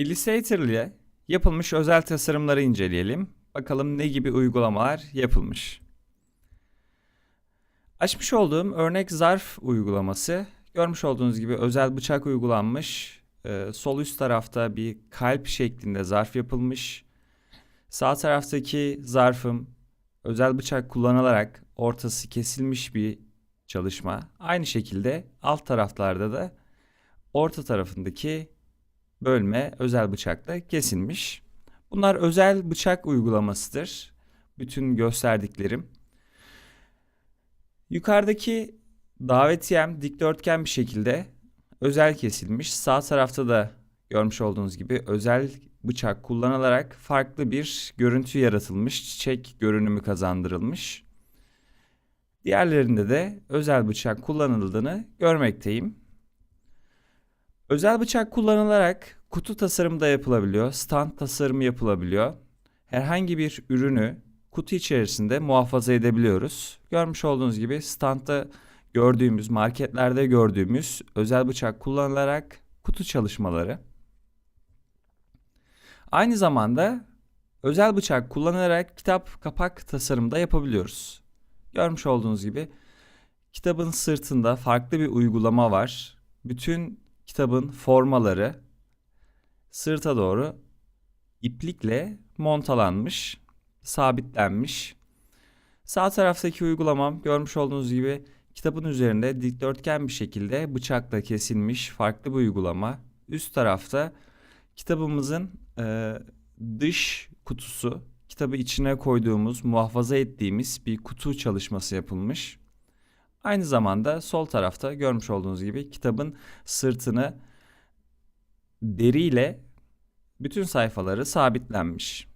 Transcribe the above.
Illustrator ile yapılmış özel tasarımları inceleyelim. Bakalım ne gibi uygulamalar yapılmış. Açmış olduğum örnek zarf uygulaması görmüş olduğunuz gibi özel bıçak uygulanmış. Ee, sol üst tarafta bir kalp şeklinde zarf yapılmış. Sağ taraftaki zarfım özel bıçak kullanılarak ortası kesilmiş bir çalışma. Aynı şekilde alt taraflarda da orta tarafındaki bölme özel bıçakla kesilmiş. Bunlar özel bıçak uygulamasıdır. Bütün gösterdiklerim. Yukarıdaki davetiyem dikdörtgen bir şekilde özel kesilmiş. Sağ tarafta da görmüş olduğunuz gibi özel bıçak kullanılarak farklı bir görüntü yaratılmış. Çiçek görünümü kazandırılmış. Diğerlerinde de özel bıçak kullanıldığını görmekteyim. Özel bıçak kullanılarak kutu tasarımı da yapılabiliyor, stand tasarımı yapılabiliyor. Herhangi bir ürünü kutu içerisinde muhafaza edebiliyoruz. Görmüş olduğunuz gibi standta gördüğümüz, marketlerde gördüğümüz özel bıçak kullanılarak kutu çalışmaları. Aynı zamanda özel bıçak kullanarak kitap kapak tasarımı da yapabiliyoruz. Görmüş olduğunuz gibi kitabın sırtında farklı bir uygulama var. Bütün kitabın formaları sırta doğru iplikle montalanmış, sabitlenmiş. Sağ taraftaki uygulamam görmüş olduğunuz gibi kitabın üzerinde dikdörtgen bir şekilde bıçakla kesilmiş farklı bir uygulama. Üst tarafta kitabımızın e, dış kutusu, kitabı içine koyduğumuz, muhafaza ettiğimiz bir kutu çalışması yapılmış. Aynı zamanda sol tarafta görmüş olduğunuz gibi kitabın sırtını deriyle bütün sayfaları sabitlenmiş.